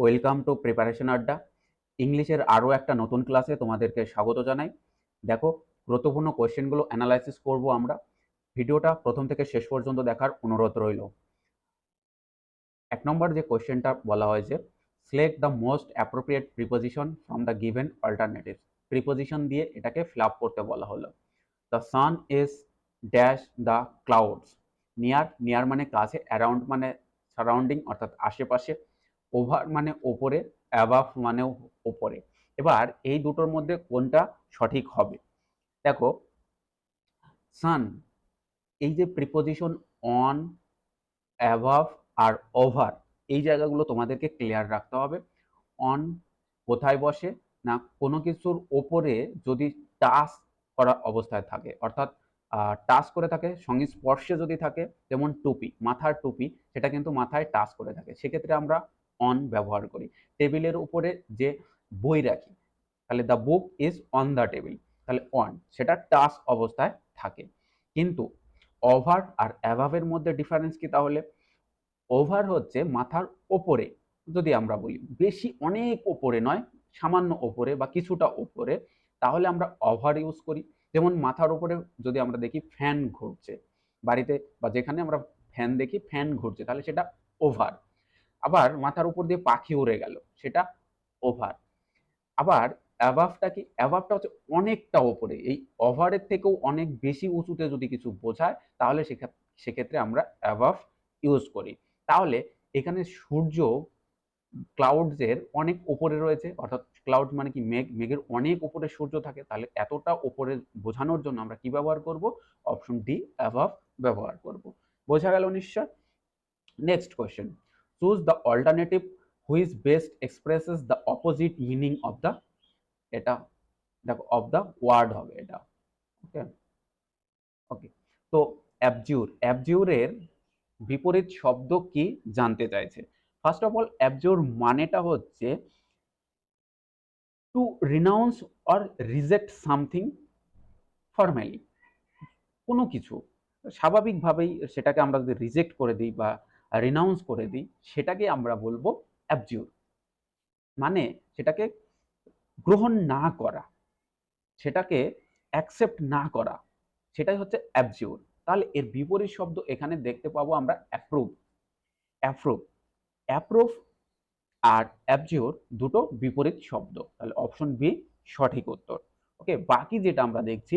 Welcome to preparation আড্ডা। ইংলিশের আরও একটা নতুন ক্লাসে তোমাদেরকে স্বাগত জানাই। দেখো, গুরুত্বপূর্ণ কোয়েশ্চেনগুলো অ্যানালাইসিস করব আমরা। ভিডিওটা প্রথম থেকে শেষ পর্যন্ত দেখার অনুরোধ রইল। এক নম্বর যে কোয়েশ্চেনটা বলা হয়েছে select the most appropriate preposition from the given alternative preposition দিয়ে এটাকে ফিল আপ করতে বলা হলো। The sun is dash the clouds near near মানে কাছে অ্যারাউন্ড মানে সারাউন্ডিং অর্থাৎ আশেপাশে। ওভার মানে ওপরে অ্যাবাভ মানেও ওপরে। এবার এই দুটোর মধ্যে কোনটা সঠিক হবে? দেখো সান এই যে প্রিপোজিশন অন অ্যাবাভ আর ওভার এই জায়গাগুলো তোমাদেরকে ক্লিয়ার রাখতে হবে। অন কোথায় বসে না কোনো কিছুর ওপরে যদি টাচ করা অবস্থায় থাকে, অর্থাৎ টাচ করে থাকে সংস্পর্শে যদি থাকে, যেমন টুপি, মাথার টুপি, সেটা কিন্তু মাথায় টাচ করে থাকে। সেক্ষেত্রে আমরা অন ব্যবহার করি। টেবিলের উপরে যে বই রাখি, তাহলে the book is on the table তাহলে অন সেটা টাচ অবস্থায় থাকে। কিন্তু ওভার আর অ্যাভাবের মধ্যে ডিফারেন্স কি তাহলে? ওভার হচ্ছে মাথার ওপরে, যদি আমরা বলি। বেশি অনেক ওপরে নয়, সামান্য ওপরে বা কিছুটা ওপরে, তাহলে আমরা ওভার ইউজ করি। যেমন মাথার ওপরে যদি আমরা দেখি ফ্যান ঘুরছে, বাড়িতে বা যেখানে আমরা ফ্যান দেখি ফ্যান ঘুরছে, তাহলে সেটা ওভার আবার মাথার উপর দিয়ে পাখি উড়ে গেল, সেটা ওভার আবার অ্যাভাবটা কি? অ্যাভাবটা হচ্ছে অনেকটা ওপরে, এই ওভারের থেকেও অনেক বেশি উঁচুতে যদি কিছু বোঝায়, তাহলে সেক্ষেত্রে আমরা অ্যাভাব ইউজ করি। তাহলে এখানে সূর্য ক্লাউডসের অনেক উপরে রয়েছে, অর্থাৎ ক্লাউড মানে কি মেঘ, মেঘের অনেক উপরে সূর্য থাকে, তাহলে এতটা উপরে বোঝানোর জন্য আমরা কি ব্যবহার করব? অপশন ডি অ্যাভাব ব্যবহার করব। বোঝা গেল নিশ্চয়? Next question choose the alternative which best expresses the opposite meaning of the এটা দেখো অফ দ্য ওয়ার্ড হবে এটা ওকে ওকে তো অ্যাবজিউর অ্যাবজিউরের বিপরীত শব্দ কি জানতে চাইছে? ফার্স্ট অফ অল অ্যাবজিউর মানেটা হচ্ছে to renounce or reject something formally কোনো কিছু। স্বাভাবিকভাবেই সেটাকে আমরা যদি রিজেক্ট করে দিই বা রিনাউন্স করে দিই, সেটাকে আমরা বলব অ্যাবজিউর মানে সেটাকে গ্রহণ না করা, সেটাকে অ্যাকসেপ্ট না করা, সেটাই হচ্ছে অ্যাবজিউর তাহলে এর বিপরীত শব্দ এখানে দেখতে পাবো আমরা অ্যাপ্রুভ অ্যাপ্রুভ অ্যাপ্রুভ আর অ্যাবজিওর দুটো বিপরীত শব্দ। তাহলে অপশন বি সঠিক উত্তর। ওকে বাকি যেটা আমরা দেখছি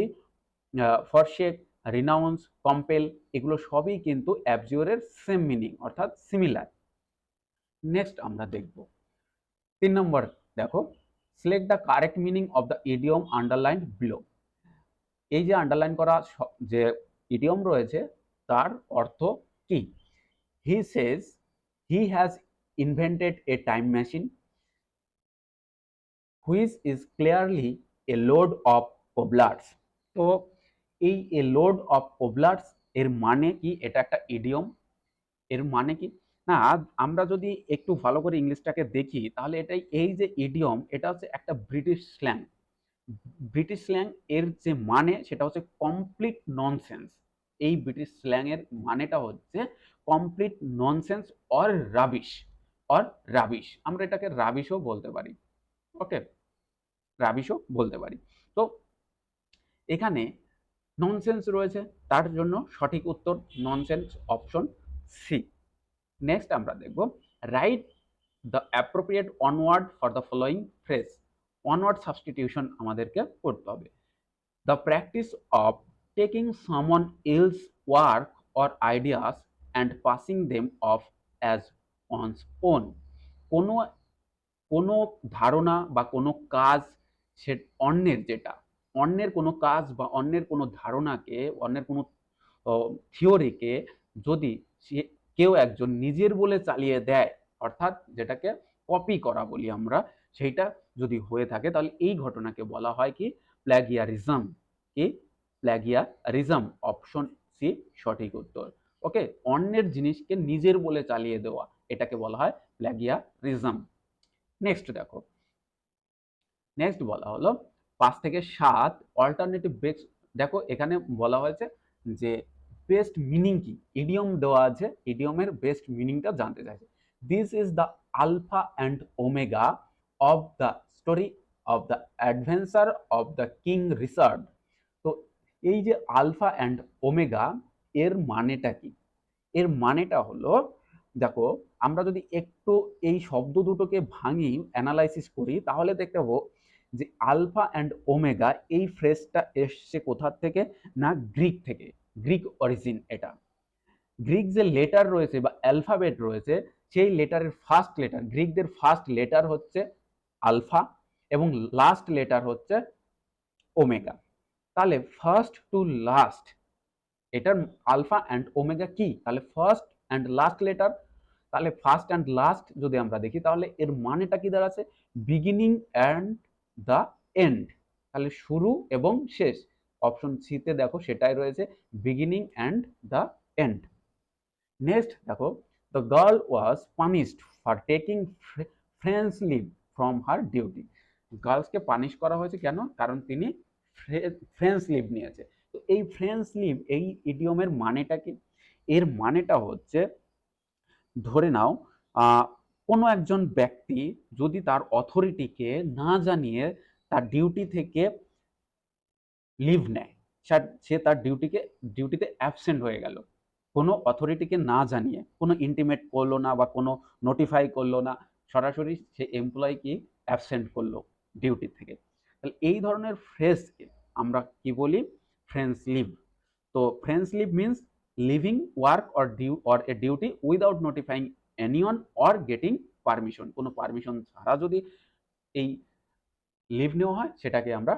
ফরশেক রিনাউন্স, কম্পেল এগুলো সবই কিন্তু অ্যাবজিওরের সেম মিনিং অর্থাৎ সিমিলার নেক্সট আমরা দেখব। তিন নম্বর দেখো select the correct meaning of the idiom underline below এই যে আন্ডারলাইন করা যে ইডিয়ম রয়েছে, তার অর্থ কি? He says he has invented a time machine which is clearly a load of poblars তো এই এ লোড অফ পোবলার্স এর মানে কি? এটা একটা ইডিয়ম এর মানে কি? না, আমরা যদি একটু ভালো করে ইংলিশটাকে দেখি, তাহলে এটাই এই যে ইডিয়ম এটা হচ্ছে একটা ব্রিটিশ স্ল্যাং ব্রিটিশ স্ল্যাং এর যে মানে সেটা হচ্ছে কমপ্লিট ননসেন্স এই ব্রিটিশ স্ল্যাংয়ের মানেটা হচ্ছে complete nonsense or rubbish or rubbish আমরা এটাকে রাবিশও বলতে পারি। ওকে রাবিশও বলতে পারি। তো, এখানে ননসেন্স রয়েছে, তার জন্য সঠিক উত্তর ননসেন্স অপশন সি নেক্সট আমরা দেখব write the appropriate one word for the following phrase one word substitution আমাদেরকে করতে হবে। The practice of taking someone else's work or ideas and passing them off as one's own কোনো কোনো ধারণা বা কোনো কাজ সে অন্যের যেটা অন্যের কোনো কাজ বা অন্যের কোনো ধারণাকে, অন্যের কোনো থিওরিকে যদি সে কেউ একজন নিজের বলে চালিয়ে দেয়, অর্থাৎ যেটাকে কপি করা বলি আমরা, সেইটা যদি হয়ে থাকে, তাহলে এই ঘটনাকে বলা হয় কি? প্ল্যাগিয়ারিজম। কি? প্ল্যাগিয়ারিজম, অপশন সি, সঠিক উত্তর। ওকে? অন্যের জিনিসকে নিজের বলে চালিয়ে দেওয়া, এটাকে বলা হয় প্ল্যাগিয়ারিজম। নেক্সট দেখো। নেক্সট বলা হলো পাঁচ থেকে সাত অল্টারনেটিভ বেস্ট দেখো এখানে বলা হয়েছে যে বেস্ট মিনিং কি? ইডিয়ম দেওয়া আছে ইডিয়মের বেস্ট মিনিংটা জানতে চাইছে। This is the alpha and omega of the story of the adventure of the king Richard তো এই যে আলফা অ্যান্ড ওমেগা এর মানেটা কি? এর মানেটা হলো, দেখো, আমরা যদি একটু এই শব্দ দুটোকে ভাঙি অ্যানালাইসিস করি, তাহলে দেখতে পাবো যে আলফা অ্যান্ড ওমেগা এই ফ্রেজটা এসছে কোথার থেকে? না, গ্রিক থেকে। গ্রিক অরিজিন এটা। গ্রিক যে লেটার রয়েছে বা অ্যালফাবেট রয়েছে, সেই লেটারের ফার্স্ট লেটার, গ্রিকদের ফার্স্ট লেটার হচ্ছে আলফা এবং লাস্ট লেটার হচ্ছে ওমেগা। তাহলে ফার্স্ট টু লাস্ট, এটার আলফা অ্যান্ড ওমেগা কি? তাহলে ফার্স্ট অ্যান্ড লাস্ট লেটার। তাহলে ফার্স্ট অ্যান্ড লাস্ট যদি আমরা দেখি, তাহলে এর মানেটা কি দাঁড়াচ্ছে? বিগিনিং অ্যান্ড দ্য এন্ড তাহলে শুরু এবং শেষ। অপশন সিতে দেখো সেটাই রয়েছে beginning and the end next দেখো the girl was punished for taking French leave from her duty গার্লসকে punish করা হয়েছে কেন? কারণ তিনি ফ্রেন্স লিভ নিয়েছে। তো এই ফ্রেন্স লিভ এই ইডিয়মের মানেটা কি? এর মানেটা হচ্ছে, ধরে নাও কোনো একজন ব্যক্তি যদি তার অথরিটিকে না জানিয়ে তার ডিউটি থেকে লিভ নেয়, সে তার ডিউটিকে ডিউটিতে অ্যাবসেন্ট হয়ে গেল, কোনো অথরিটিকে না জানিয়ে, কোনো ইন্টিমেট করল না বা কোনো নোটিফাই করল না, সরাসরি সে এমপ্লয়কে অ্যাবসেন্ট করল ডিউটি থেকে। তাহলে এই ধরনের ফ্রেজকে আমরা কি বলি? ফ্রেন্স লিভ তো French leave means leaving work or due or a duty without notifying anyone or getting permission কোনো পারমিশন ছাড়া যদি এই লিভ নেওয়া হয়, সেটাকে আমরা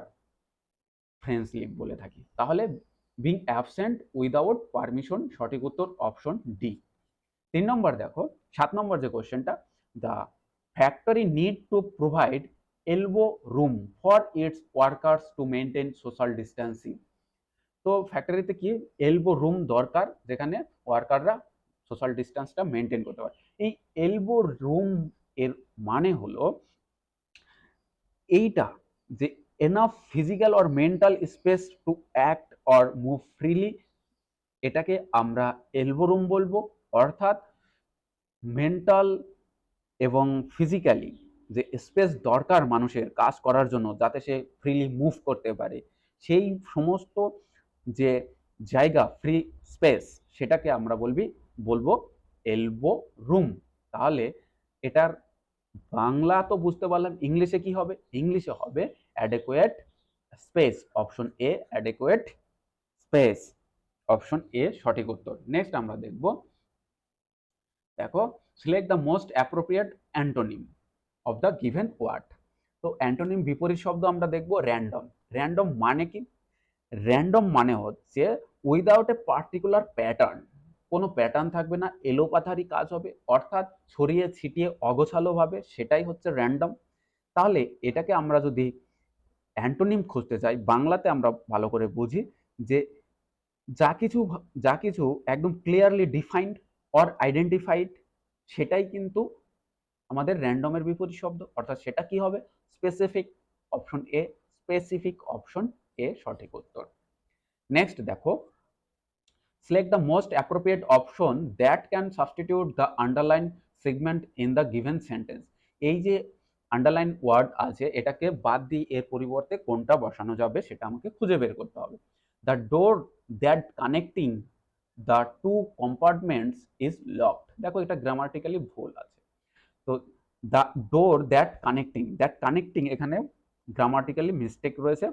ফ্রেন্স লিভ বলে থাকি। তাহলে বিং অ্যাবসেন্ট উইদাউট পারমিশন সঠিক উত্তর অপশন ডি তিন নম্বর দেখো, সাত নম্বর যে কোয়েশ্চেনটা the factory need to provide elbow room for its workers to maintain social distancing তো ফ্যাক্টরিতে কি এলবো রুম দরকার? যেখানে ওয়ার্কাররা সোশ্যাল ডিস্টেন্সটা মেনটেন করতে পারে। এই এলবো রুম এর মানে হলো এইটা যে enough physical or mental space to act or move freely এটাকে আমরা এলবো রুম বলব। অর্থাৎ মেন্টাল এবং ফিজিক্যালি যে স্পেস দরকার মানুষের কাজ করার জন্য যাতে সে ফ্রিলি মুভ করতে পারে, সেই সমস্ত যে জায়গা ফ্রি স্পেস সেটাকে আমরা বলবি, বলব এলবো রুম তাহলে এটার বাংলা তো বুঝতে পারলাম, ইংলিশে কি হবে? ইংলিশে হবে adequate space option A adequate space option A সঠিক উত্তর। নেক্সট আমরা দেখব, দেখো select the most appropriate antonym of the given word তো অ্যান্টোনিম বিপরীত শব্দ আমরা দেখব র্যান্ডম র্যান্ডম মানে কি? র্যান্ডম মানে হচ্ছে উইদাউট এ পার্টিকুলার প্যাটার্ন কোনো প্যাটার্ন থাকবে না, এলোপাথারি কাজ হবে, অর্থাৎ ছড়িয়ে ছিটিয়ে অগোছালোভাবে সেটাই হচ্ছে র্যান্ডম তাহলে এটাকে আমরা যদি অ্যান্টোনিম খুঁজতে চাই, বাংলাতে আমরা ভালো করে বুঝি যে যা কিছু যা কিছু একদম ক্লিয়ারলি ডিফাইন্ড অর আইডেন্টিফাইড সেটাই কিন্তু আমাদের র্যান্ডমের বিপরীত শব্দ। অর্থাৎ সেটা কি হবে? Specific option A specific option A সঠিক উত্তর। নেক্সট দেখো select the most appropriate option that can substitute the underline segment in the given sentence. এই যে আন্ডারলাইন ওয়ার্ড আছে, এটাকে বাদ দিয়ে এর পরিবর্তে কোনটা বসানো যাবে সেটা আমাকে খুঁজে বের করতে হবে। The door that connecting the two compartments is locked দেখো এটা গ্রামাটিক্যালি ভুল আছে। তো the door that connecting that connecting এখানে গ্রামাটিক্যালি মিস্টেক রয়েছে।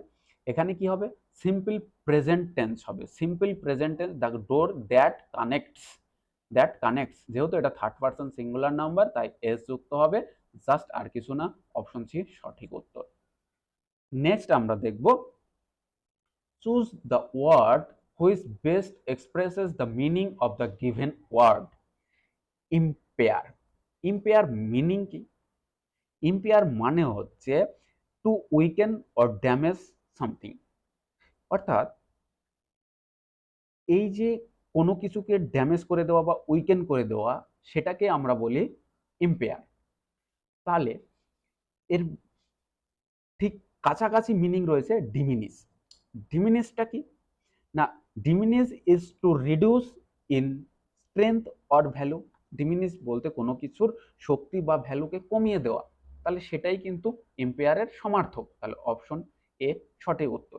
এখানে কি হবে? সিম্পল প্রেজেন্ট টেন্স হবে। Simple present tense the door that connects that connects যেহেতু এটা থার্ড পার্সন সিঙ্গুলার নাম্বার তাই এস যুক্ত হবে। জাস্ট আর কিছু না অপশন সি সঠিক উত্তর। নেক্সট আমরা দেখব choose the word which best expresses the meaning of the given word impair impair meaning কি? ইম্পেয়ার মানে হচ্ছে to weaken or damage something অর্থাৎ এই যে কোনো কিছুকে ড্যামেজ করে দেওয়া বা উইকেন করে দেওয়া, সেটাকে আমরা বলি ইম্পেয়ার তাহলে এর ঠিক কাছাকাছি মিনিং রয়েছে ডিমিনিস ডিমিনিসটা কি? না diminish is to reduce in strength or value diminish বলতে কোনো কিছুর শক্তি বা ভ্যালুকে কমিয়ে দেওয়া। তাহলে সেটাই কিন্তু এম্পেয়ারের সমার্থক। তাহলে অপশন এ সঠিক উত্তর।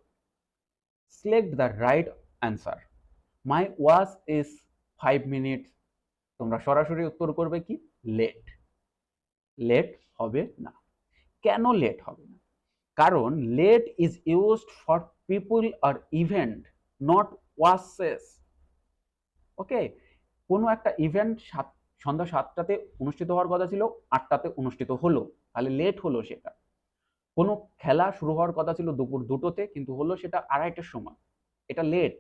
Select the right answer my watch is five minute তোমরা সরাসরি উত্তর করবে কি? লেট লেট হবে না। কেন লেট হবে না? কারণ late is used for people R event not ওয়াসেস okay কোনো একটা ইভেন্ট সাত, সন্ধ্যা সাতটাতে অনুষ্ঠিত হওয়ার কথা ছিল, আটটাতে অনুষ্ঠিত হলো। তাহলে লেট হলো সেটা। কোনো খেলা শুরু হওয়ার কথা ছিল দুপুর দুটোতে, কিন্তু হলো সেটা আড়াইটার সময়। এটা লেট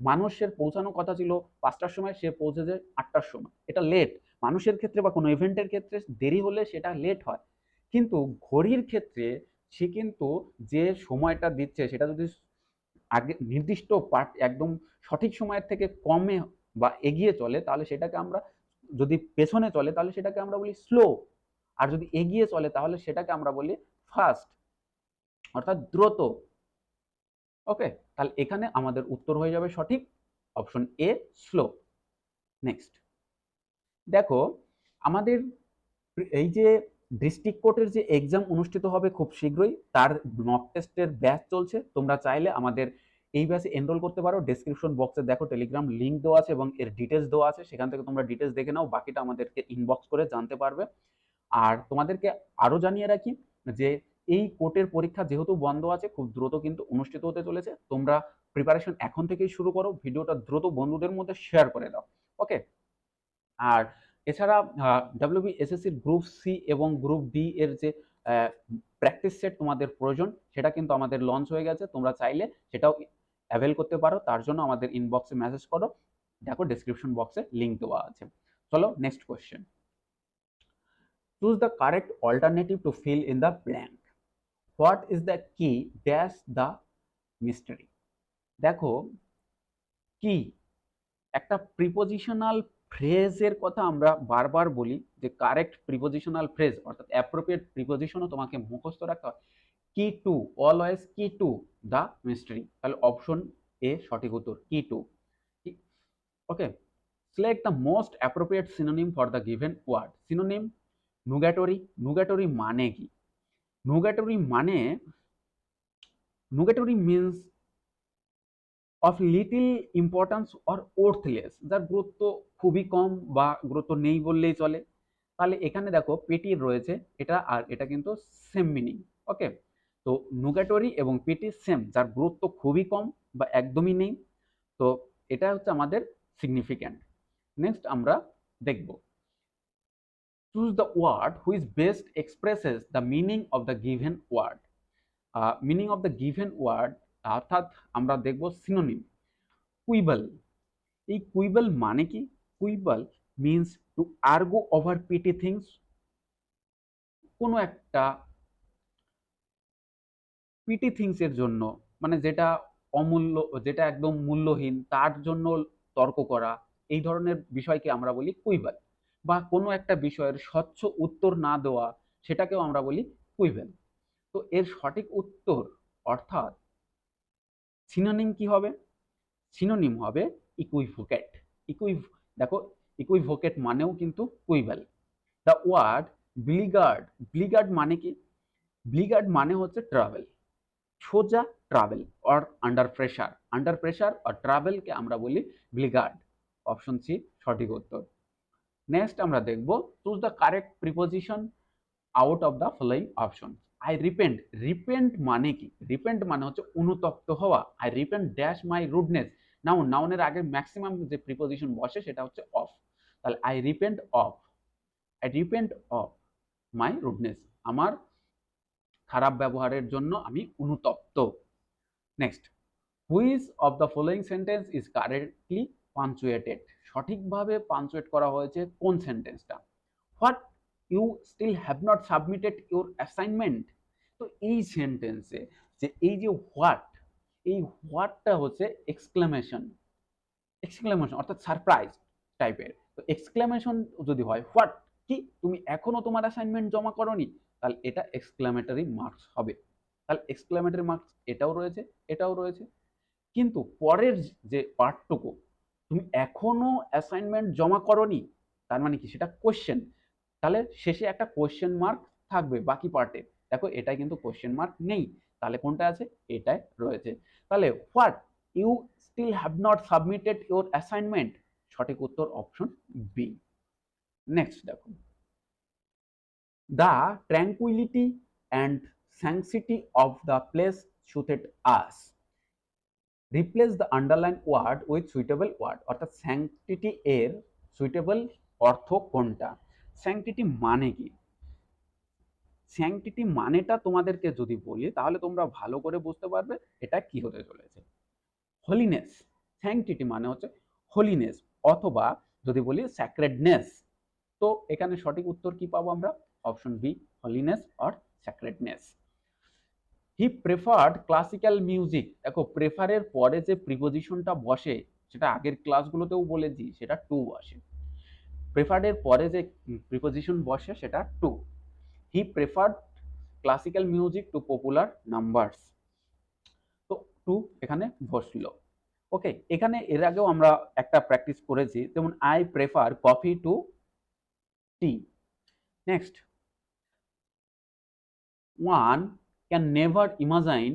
মানুষের পৌঁছানোর কথা ছিল পাঁচটার সময়, সে পৌঁছেছে আটটার সময়। এটা লেট মানুষের ক্ষেত্রে বা কোনো ইভেন্টের ক্ষেত্রে দেরি হলে সেটা লেট হয়। কিন্তু ঘড়ির ক্ষেত্রে সে কিন্তু যে সময়টা দিচ্ছে, সেটা যদি আগে নির্দিষ্ট পার্ট একদম সঠিক সময়ের থেকে কমে বা এগিয়ে চলে, তাহলে সেটাকে আমরা যদি পেছনে চলে, তাহলে সেটাকে আমরা বলি স্লো আর যদি এগিয়ে চলে, তাহলে সেটাকে আমরা বলি ফাস্ট অর্থাৎ দ্রুত। ওকে, তাহলে এখানে আমাদের উত্তর হয়ে যাবে সঠিক। Option A, slow. নেক্সট। দেখো, আমাদের এই যে ডিস্ট্রিক্ট কোর্টের যে এক্সাম অনুষ্ঠিত হবে খুব শীঘ্রই, তার মক টেস্টের ব্যাচ চলছে। তোমরা চাইলে আমাদের এই ব্যাচে এনরোল করতে পারো। ডেসক্রিপশন বক্সে দেখো টেলিগ্রাম লিঙ্ক দেওয়া আছে এবং এর ডিটেলস দেওয়া আছে। সেখান থেকে তোমরা ডিটেলস দেখে নাও, বাকিটা আমাদেরকে ইনবক্স করে জানতে পারবে। আর তোমাদেরকে আরও জানিয়ে রাখি যে এই কোর্টের পরীক্ষা যেহেতু বন্ধ আছে, খুব দ্রুত কিন্তু অনুষ্ঠিত হতে চলেছে। তোমরা প্রিপারেশন এখন থেকেই শুরু করো, ভিডিওটা দ্রুত বন্ধুদের মধ্যে শেয়ার করে দাও। ওকে আর এছাড়া ডাব্লিউবি এসএসসির গ্রুপ সি এবং গ্রুপ ডি এর যে প্র্যাকটিস সেট তোমাদের প্রয়োজন, সেটা কিন্তু আমাদের লঞ্চ হয়ে গেছে। তোমরা চাইলে সেটাও অ্যাভেল করতে পারো। তার জন্য আমাদের ইনবক্সে মেসেজ করো। দেখো ডিসক্রিপশন বক্সে লিঙ্ক দেওয়া আছে। চলো next question choose the correct alternative to fill in the blank what is the key dash the mystery দেখো কি একটা প্রিপোজিশনাল ফ্রেজের কথা আমরা বারবার বলি যে কারেক্ট প্রিপোজিশনাল ফ্রেজ অর্থাৎ অ্যাপ্রোপ্রিয়েট প্রিপোজিশনও তোমাকে মুখস্থ রাখতে হয়। Key to always key to the mystery তাহলে অপশন এ সঠিক উত্তর key to okay select the most appropriate synonym for the given word synonym nugatory nugatory মানে কি? নুগ্যাটরি মানে nugatory means of little importance or worthless যার গুরুত্ব খুবই কম বা গুরুত্ব নেই বললেই চলে। তাহলে এখানে দেখো পেটির রয়েছে, এটা আর এটা কিন্তু সেম মিনিং ওকে তো নুগ্যাটরি এবং পেটি সেম যার গুরুত্ব খুবই কম বা একদমই নেই। তো এটা হচ্ছে আমাদের সিগনিফিক্যান্ট নেক্সট আমরা দেখব। Choose the word which best expresses the meaning of the given word meaning of the given word অর্থাৎ আমরা দেখব সিনোনিম কুইবল এই কুইবল মানে কি? Quibble means to argue over petty things কোনো একটা পিটি থিংসের জন্য মানে যেটা অমূল্য, যেটা একদম মূল্যহীন, তার জন্য তর্ক করা, এই ধরনের বিষয়কে আমরা বলি কুইবল বা কোনো একটা বিষয়ের স্বচ্ছ উত্তর না দেওয়া, সেটাকেও আমরা বলি কুইবেল তো এর সঠিক উত্তর অর্থাৎ সিনোনিম কি হবে? সিনোনিম হবে ইকুইভোকেট ইকুইভ দেখো ইকুইভোকেট মানেও কিন্তু কুইবেল দ্য ওয়ার্ড ব্লিগার্ড ব্লিগার্ড মানে কি? ব্লিগার্ড মানে হচ্ছে ট্রাভেল সোজা travel or under pressure under pressure আর ট্রাভেলকে আমরা বলি ব্লিগার্ড অপশন সি সঠিক উত্তর। নেক্সট আমরা দেখব choose the correct preposition out of the following option I repent repent মানে কি? রিপেন্ট মানে হচ্ছে অনুতপ্ত হওয়া। I repent dash my rudeness noun নাউনের আগে ম্যাক্সিমাম যে প্রিপোজিশন বসে সেটা হচ্ছে অফ তাহলে I repent of I repent of my rudeness আমার খারাপ ব্যবহারের জন্য আমি অনুতপ্ত। Next which of the following sentence is correctly punctuated সঠিকভাবে পাঞ্চুয়েট করা হয়েছে কোন সেন্টেন্সটা what you still have not submitted your assignment তো এই সেন্টেন্সে যে এই যে হোয়াট এই হোয়াটটা হচ্ছে এক্সক্লেমেশন এক্সক্লেমেশন অর্থাৎ সারপ্রাইজ টাইপের তো এক্সক্লেমেশন যদি হয় হোয়াট কি? তুমি এখনও তোমার অ্যাসাইনমেন্ট জমা করনি? তাহলে এটা এক্সক্লেমেটারি মার্কস হবে। তাহলে এক্সক্লেমেটারি মার্কস এটাও রয়েছে এটাও রয়েছে। কিন্তু পরের যে পার্টটুকু তুমি এখনও অ্যাসাইনমেন্ট জমা করনি, তার মানে কি? সেটা কোয়েশ্চেন তাহলে শেষে একটা কোয়েশ্চেন মার্ক থাকবে বাকি পার্টে দেখো, এটাই কিন্তু কোশ্চেন মার্ক নেই। তাহলে কোনটা আছে? এটাই রয়েছে। তাহলে what you still have not submitted your assignment সঠিক উত্তর অপশন বি নেক্সট দেখো। The tranquillity and sanctity of the place soothed us replace the underline word with suitable word অর্থাৎ স্যাংটিটি এর সুইটেবল অর্থ কোনটা? স্যাংটিটি মানে কি? স্যাংটিটি মানেটা তোমাদেরকে যদি বলি, তাহলে তোমরা ভালো করে বুঝতে পারবে এটা কি হতে চলেছে। হোলিনেস স্যাংটিটি মানে হচ্ছে হোলিনেস অথবা যদি বলি স্যাক্রেডনেস তো এখানে সঠিক উত্তর কি পাবো আমরা? Option B holiness or sacredness he preferred classical music দেখো প্রেফারের পরে যে প্রিপোজিশনটা বসে, সেটা আগের ক্লাসগুলোতেও বলেছি, সেটা টু বসে প্রেফার্ডের পরে যে প্রিপোজিশন বসে, সেটা to he preferred classical music to popular numbers তো টু এখানে বসল। ওকে এখানে এর আগেও আমরা একটা প্র্যাকটিস করেছি, যেমন I prefer coffee to tea next one can never imagine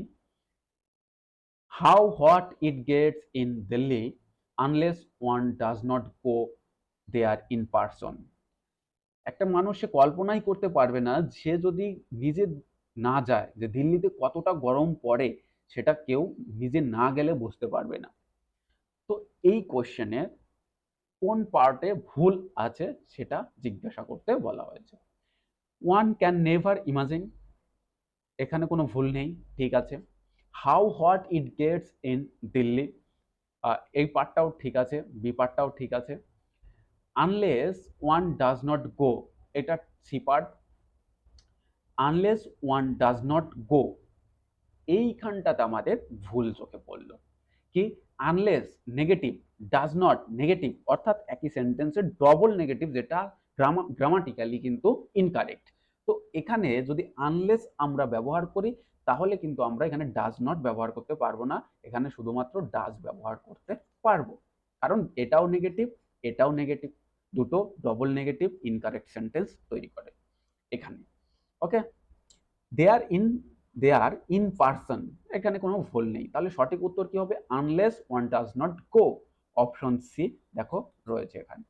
how hot it gets in Delhi unless one does not go there in person একটা মানুষ সে কল্পনাই করতে পারবে না, সে যদি নিজে না যায়, যে দিল্লিতে কতটা গরম পড়ে, সেটা কেউ নিজে না গেলে বুঝতে পারবে না। তো এই কোশ্চেনে কোন পার্টে ভুল আছে সেটা জিজ্ঞাসা করতে বলা হয়েছে। ওয়ান ক্যান নেভার ইমাজিন এখানে কোনো ভুল নেই, ঠিক আছে। How hot it gets in Delhi এই পার্টটাও ঠিক আছে বি পার্টটাও ঠিক আছে। Unless one does not go এটা C part unless one does not go এইখানটাতে আমাদের ভুল চোখে পড়ল। কি? Unless negative does not negative অর্থাৎ একই সেন্টেন্সের ডবল নেগেটিভ যেটা গ্রামাটিক্যালি কিন্তু ইনকারেক্ট তো এখানে যদি আনলেস আমরা ব্যবহার করি, তাহলে কিন্তু আমরা এখানে ডাজ নট ব্যবহার করতে পারব না। এখানে শুধুমাত্র ডাজ ব্যবহার করতে পারব। কারণ এটাও নেগেটিভ এটাও নেগেটিভ দুটো ডবল নেগেটিভ ইনকারেক্ট সেন্টেন্স তৈরি করে এখানে। Okay they are in they are in person এখানে কোনো ভুল নেই। তাহলে সঠিক উত্তর কি হবে? Unless one does not go option C দেখো রয়েছে এখানে।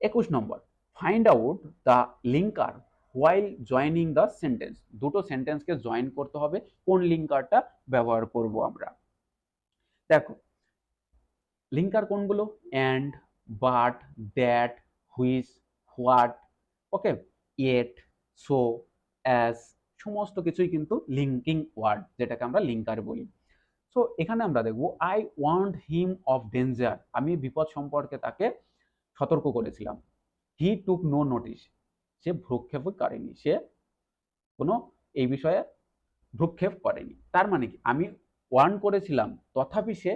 একুশ নম্বর। Find out the linker while joining the sentence দুটো সেন্টেন্সকে জয়েন করতে হবে, কোন লিঙ্কারটা ব্যবহার করব আমরা। দেখো লিঙ্কার কোনগুলো? And but that which what okay yet so as সমস্ত কিছুই কিন্তু লিঙ্কিং ওয়ার্ড যেটাকে আমরা লিঙ্কার বলি। সো এখানে আমরা দেখব I want him of danger আমি বিপদ সম্পর্কে তাকে সতর্ক করেছিলাম। হি টুক নো নোটিস সে ভ্রুক্ষেপ করেনি, সে কোনো এই বিষয়ে ভ্রুক্ষেপ করেনি। তার মানে কি? আমি ওয়ার্ন করেছিলাম, তথাপি সে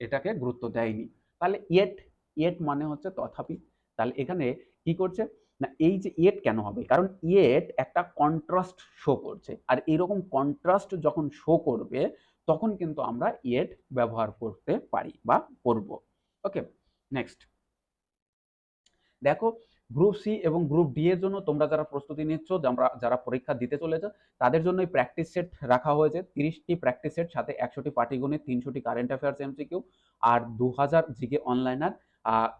এটাকে গুরুত্ব দেয়নি। তাহলে ইয়েট ইয়েট মানে হচ্ছে তথাপি। তাহলে এখানে কি করছে? না, এই যে ইয়েট কেন হবে? কারণ ইয়েট একটা কন্ট্রাস্ট শো করছে। আর এরকম কন্ট্রাস্ট যখন শো করবে, তখন কিন্তু আমরা ইয়েট ব্যবহার করতে পারি বা করব। ওকে নেক্সট দেখো গ্রুপ সি এবং গ্রুপ ডি এর জন্য তোমরা যারা প্রস্তুতি নিচ্ছ যারা যারা পরীক্ষা দিতে চলেছ, তাদের জন্য এই প্র্যাকটিস সেট রাখা হয়েছে। তিরিশটি প্র্যাকটিস সেট সাথে একশোটি পাটিগণিত, তিনশোটি কারেন্ট অ্যাফেয়ার্স এমসিকিউ আর দু হাজার জিকে অনলাইনার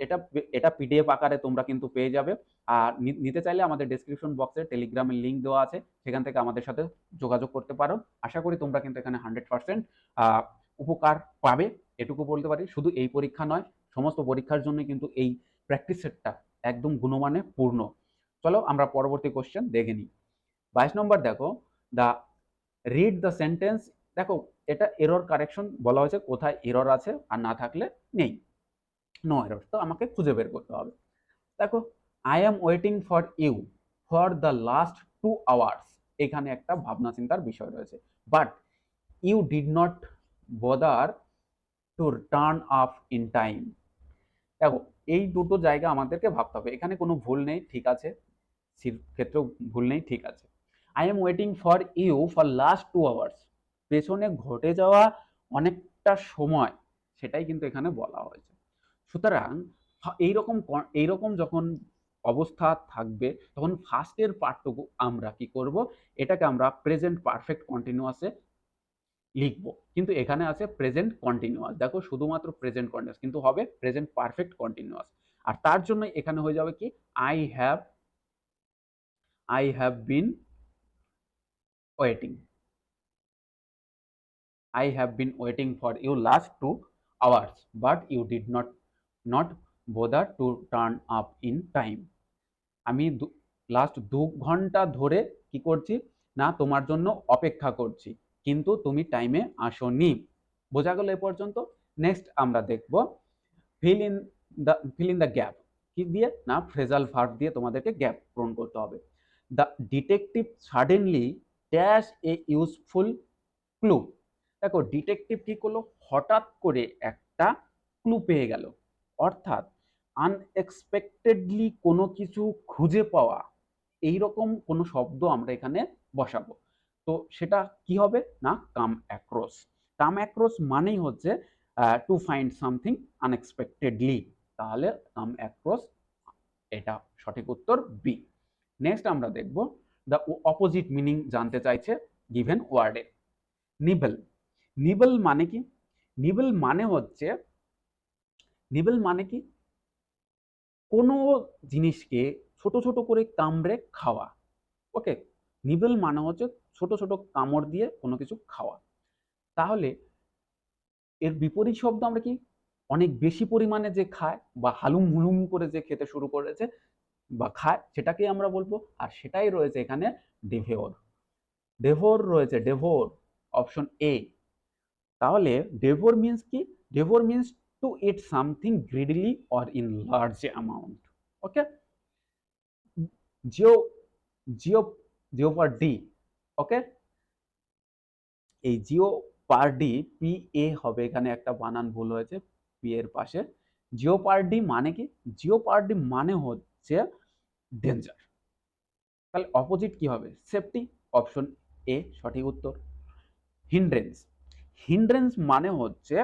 এটা এটা পিডিএফ আকারে তোমরা কিন্তু পেয়ে যাবে। আর নিতে চাইলে আমাদের ডিসক্রিপশন বক্সে টেলিগ্রামের লিঙ্ক দেওয়া আছে, সেখান থেকে আমাদের সাথে যোগাযোগ করতে পারো। আশা করি তোমরা কিন্তু এখানে হান্ড্রেড পার্সেন্ট উপকার পাবে, এটুকু বলতে পারি। শুধু এই পরীক্ষা নয়, সমস্ত পরীক্ষার জন্য কিন্তু এই প্র্যাকটিস সেটটা একদম গুণমানে পূর্ণ। চলো আমরা পরবর্তী কোশ্চেন দেখে নিই। বাইশ নম্বর দেখো দ্য রিড দ্য সেন্টেন্স দেখো এটা এরর কারেকশন বলা হয়েছে, কোথায় এরর আছে আর না থাকলে নেই। নো এরর তো আমাকে খুঁজে বের করতে হবে। দেখো I am waiting for you for the last two hours এখানে একটা ভাবনা চিন্তার বিষয় রয়েছে। But you did not bother to turn up in time দেখো এই দুটো জায়গা আমাদেরকে ভাবতে হবে। এখানে কোনো ভুল নেই, ঠিক আছে। সির ক্ষেত্রেও ভুল নেই, ঠিক আছে। I am waiting for you for last two hours পেছনে ঘটে যাওয়া অনেকটা সময়, সেটাই কিন্তু এখানে বলা হয়েছে। সুতরাং এইরকম এইরকম যখন অবস্থা থাকবে, তখন ফার্স্টের পার্টটুকু আমরা কি করব? এটাকে আমরা প্রেজেন্ট পারফেক্ট কন্টিনিউয়াসে লিখব। কিন্তু এখানে আছে প্রেজেন্ট কন্টিনিউয়াস দেখো শুধুমাত্র প্রেজেন্ট কন্টিনিউয়াস কিন্তু হবে প্রেজেন্ট পারফেক্ট কন্টিনিউয়াস আর তার জন্য এখানে হয়ে যাবে কি? I have I have been waiting I have been waiting for you last two hours but you did not not bother to turn up in time আমি লাস্ট দু ঘণ্টা ধরে কি করছি? না, তোমার জন্য অপেক্ষা করছি। কিন্তু তুমি টাইমে আসোনি। বোঝা গেল এ পর্যন্ত। নেক্সট আমরা দেখব fill in the fill in the gap কি দিয়ে? না ফ্রেজাল ভার্ব দিয়ে তোমাদেরকে গ্যাপ পূরণ করতে হবে। The detective suddenly dash a useful clue দেখো ডিটেকটিভ কি করল? হঠাৎ করে একটা ক্লু পেয়ে গেল। অর্থাৎ আনএক্সপেক্টেডলি কোনো কিছু খুঁজে পাওয়া। এই রকম কোনো শব্দ আমরা এখানে বসাবো। তো সেটা কি হবে? না কাম অ্যাক্রস কাম অ্যাক্রস মানেই হচ্ছে টু ফাইন্ড সামথিং আনএক্সপেক্টেডলি তাহলে কাম অ্যাক্রস এটা সঠিক উত্তর বি নেক্সট আমরা দেখব দ্য অপোজিট মিনিং জানতে চাইছে গিভেন ওয়ার্ডে নিবেল নিবেল মানে কি? নিবেল মানে হচ্ছে নিবেল মানে কি? কোনো জিনিসকে ছোট ছোট করে কামড়ে খাওয়া। ওকে নিবেল মানে হচ্ছে ছোট ছোট কামড় দিয়ে কোনো কিছু খাওয়া। তাহলে এর বিপরীত শব্দ আমরা কি অনেক বেশি পরিমাণে যে খায় বা হালুম হুলুম করে যে খেতে শুরু করেছে বা খায় সেটাকেই আমরা বলব, আর সেটাই রয়েছে এখানে ডেভোর ডেভোর রয়েছে, ডেভোর, অপশন এ। তাহলে ডেভোর মিন্স কি? Devour means to eat something greedily or in large amount okay Jio জিও জিও পার ডি ওকে এই জিও পার ডি পি এ হবে এখানে একটা বানান ভুল হয়েছে, পি এর পাশে। জিও পার ডি মানে কি? জিও পার ডি মানে হচ্ছে ডেঞ্জার তাহলে অপোজিট কি হবে? সেফটি অপশন এ সঠিক উত্তর। হিন্ড্রেন্স হিন্ড্রেন্স মানে হচ্ছে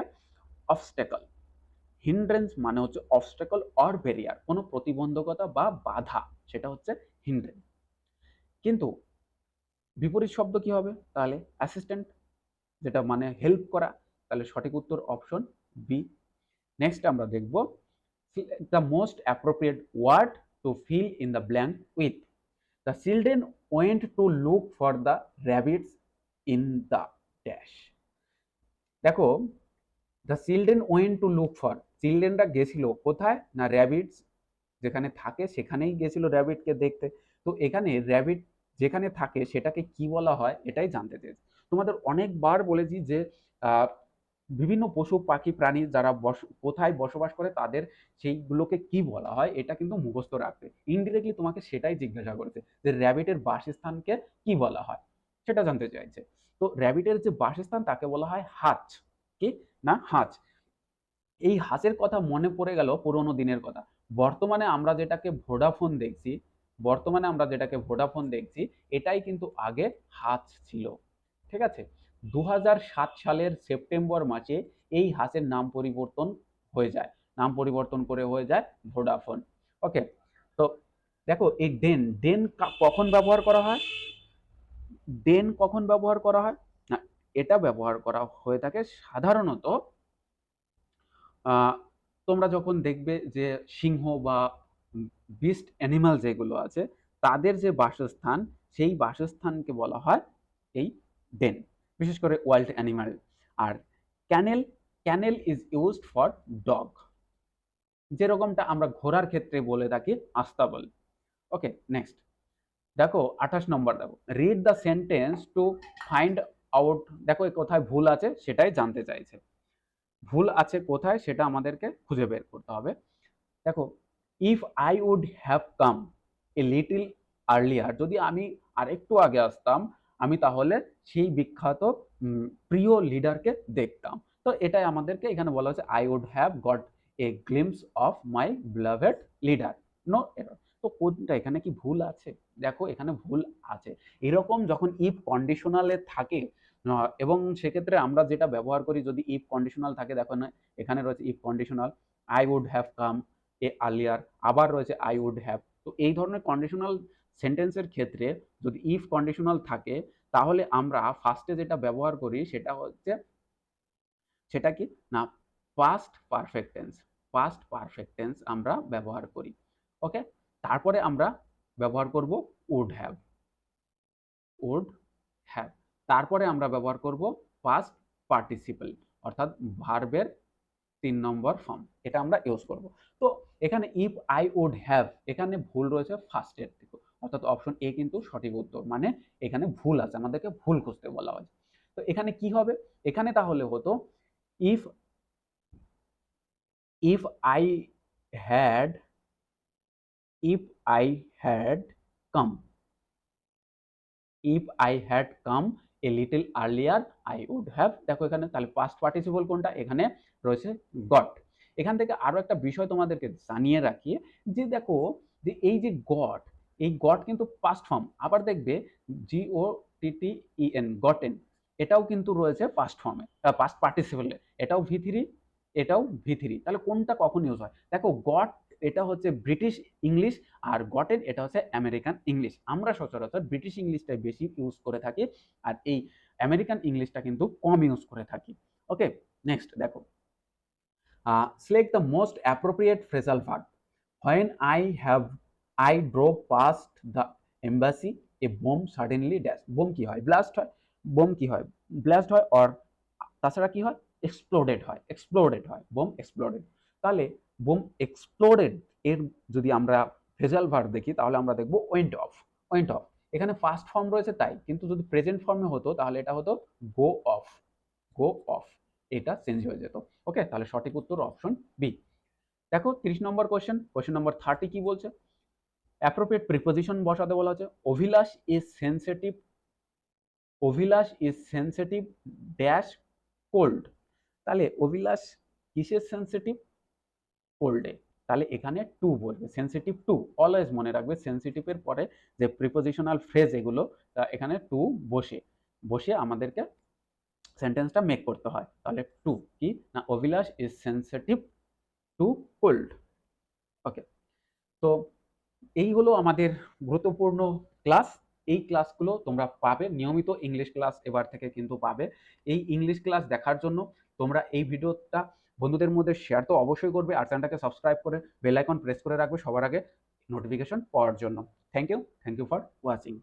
অবস্টেকল হিন্ড্রেন্স মানে হচ্ছে অবস্টেকল অর ব্যারিয়ার কোনো প্রতিবন্ধকতা বা বাধা, সেটা হচ্ছে হিন্ড্রেন্স কিন্তু বিপরীত শব্দ কি হবে? তাহলে অ্যাসিস্ট্যান্ট যেটা মানে হেল্প করা, তাহলে সঠিক উত্তর অপশন বি নেক্সট আমরা দেখব the most appropriate word to fill in the blank with the children went to look for the rabbits in the dash দেখো the children went to look for চিলড্রেনরা গেছিল কোথায়? না র্যাবিটস যেখানে থাকে সেখানেই গেছিল র্যাবিটকে দেখতে। তো এখানে র্যাবিট যেখানে থাকে সেটাকে কি বলা হয় এটাই জানতে চেয়েছি। তোমাদের অনেকবার বলেছি যে বিভিন্ন পশু, পাখি, প্রাণী যারা বস, কোথায় বসবাস করে তাদের সেইগুলোকে কি বলা হয় এটা কিন্তু মুখস্থ রাখতে ইনডিরেক্টলি তোমাকে সেটাই জিজ্ঞাসা করেছে যে র্যাবিটের বাসস্থানকে কি বলা হয়? সেটা জানতে চাইছে। তো র্যাবিটের যে বাসস্থান তাকে বলা হয় হাঁচ। কি? না, হাঁচ। এই হাঁচের কথা মনে পড়ে গেল পুরোনো দিনের কথা। বর্তমানে আমরা যেটাকে ভোডাফোন দেখছি বর্তমানে আমরা যেটাকে ভোডাফোন দেখছি, এটাই কিন্তু আগে হাঁচ ছিল। ঠিক আছে? দু হাজার সাত সালের সেপ্টেম্বর মাসে এই হাঁসের নাম পরিবর্তন হয়ে যায়। নাম পরিবর্তন করে হয়ে যায় ভোডাফোন। ওকে? তো দেখো, এই ডেন ডেন কখন ব্যবহার করা হয়? ডেন কখন ব্যবহার করা হয়? না, এটা ব্যবহার করা হয়ে থাকে সাধারণত তোমরা যখন দেখবে যে সিংহ বা বিস্ট অ্যানিমাল যেগুলো আছে, তাদের যে বাসস্থান, সেই বাসস্থানকে বলা হয় এই ডেন বিশেষ করে wild animal. R kennel kennel is used for dog. যেরকমটা আমরা ঘোড়ার ক্ষেত্রে বলে থাকি আস্তাবল ওকে, নেক্সট। দেখো, আঠাশ নম্বর দেখো। Read the sentence to find out. দেখো কোথায় ভুল আছে, সেটাই জানতে চাইছে। ভুল আছে কোথায়, সেটা আমাদেরকে খুঁজে বের করতে হবে। দেখো if I would have come a little earlier যদি আমি আরেকটু আগে আসতাম, আমি তাহলে সেই বিখ্যাত প্রিয় লিডারকে দেখতাম। তো এটাই আমাদেরকে এখানে বলা হচ্ছে I would have got a glimpse of my beloved leader no error তো কোনটা, এখানে কি ভুল আছে? দেখো, এখানে ভুল আছে। এরকম যখন ইফ কন্ডিশনালে থাকে এবং সেক্ষেত্রে আমরা যেটা ব্যবহার করি, যদি ইফ কন্ডিশনাল থাকে, দেখো না, এখানে রয়েছে if conditional I would have come a earlier আবার রয়েছে আই উড হ্যাভ তো এই ধরনের কন্ডিশনাল সেন্টেন্সের ক্ষেত্রে যদি ইফ কন্ডিশনাল থাকে, তাহলে আমরা ফার্স্টে যেটা ব্যবহার করি, সেটা হচ্ছে, সেটা কি? না past perfect tense past perfect tense আমরা ব্যবহার করি ওকে তারপরে আমরা ব্যবহার করব উড হ্যাভ উড হ্যাভ তারপরে আমরা ব্যবহার করব পাস্ট পার্টিসিপল অর্থাৎ ভার্বের তিন নম্বর ফর্ম এটা আমরা ইউজ করব। তো এখানে ইফ আই উড হ্যাভ এখানে ভুল রয়েছে ফার্স্টের থেকে অর্থাৎ অপশন এ কিন্তু সঠিক উত্তর মানে এখানে ভুল আছে, আমাদেরকে ভুল খুঁজতে বলা হয়েছে। তো এখানে কি হবে? এখানে তাহলে হতো if if I had, if I had come, if I had come a little earlier I would have দেখো এখানে তাহলে পাস্ট পার্টিসিপল কোনটা? এখানে রয়েছে গট এখান থেকে আরও একটা বিষয় তোমাদেরকে জানিয়ে রাখি, যে দেখো, যে এই যে গট এই গট কিন্তু পাস্ট ফর্ম আবার দেখবে জি ও টি টি ই এন গটেন এটাও কিন্তু রয়েছে পাস্ট ফর্মে পাস্ট পার্টিসিপলে এটাও ভি থ্রি এটাও ভি থ্রি তাহলে কোনটা কখন ইউজ হয়? দেখো গট এটা হচ্ছে ব্রিটিশ ইংলিশ আর গটেন এটা হচ্ছে আমেরিকান ইংলিশ আমরা সচরাচর ব্রিটিশ ইংলিশটাই বেশি ইউজ করে থাকি আর এই আমেরিকান ইংলিশটা কিন্তু কম ইউজ করে থাকি। ওকে নেক্সট দেখো। Select the most appropriate phrasal verb when I have I drove past the embassy a bomb suddenly dash bomb কি হয়? ব্লাস্ট হয়। বোম কি হয়? ব্লাস্ট হয় অর তাছাড়া কি হয়? এক্সপ্লোডেড হয়। এক্সপ্লোডেড হয়। বোম এক্সপ্লোডেড তাহলে বোম এক্সপ্লোরেড এর যদি আমরা ফ্রেজাল ভার্ব দেখি, তাহলে আমরা দেখব ওয়েন্ট অফ ওয়েন্ট অফ এখানে ফার্স্ট ফর্ম রয়েছে তাই, কিন্তু যদি প্রেজেন্ট ফর্মে হতো, তাহলে এটা হতো গো অফ গো অফ এটা চেঞ্জ হয়ে যেত। ওকে তাহলে সঠিক উত্তর অপশন বি দেখো, তিরিশ number question question number thirty কি বলছে? অ্যাপ্রোপ্রিয়েট প্রিপোজিশন বসাতে বলা হচ্ছে Abhilash is sensitive Abhilash is sensitive dash cold তাহলে অভিলাষ কিসের সেন্সিটিভ কোল্ডে তাহলে এখানে টু বলবে সেন্সিটিভ টু অলওয়েজ মনে রাখবে সেন্সিটিভের পরে যে প্রিপোজিশনাল ফ্রেজ এগুলো এখানে টু বসে। বসে আমাদেরকে সেন্টেন্সটা মেক করতে হয়। তাহলে টু কি? না, Abhilash is sensitive to cold okay তো এই হলো আমাদের গুরুত্বপূর্ণ ক্লাস এই ক্লাসগুলো তোমরা পাবে, নিয়মিত ইংলিশ ক্লাস এবার থেকে কিন্তু পাবে। এই ইংলিশ ক্লাস দেখার জন্য তোমরা এই ভিডিওটা বন্ধুদের মধ্যে শেয়ার তো অবশ্যই করবে আর চ্যানেলটাকে সাবস্ক্রাইব করে বেল আইকন প্রেস করে রাখবে সবার আগে নোটিফিকেশন পাওয়ার জন্য। Thank you thank you for watching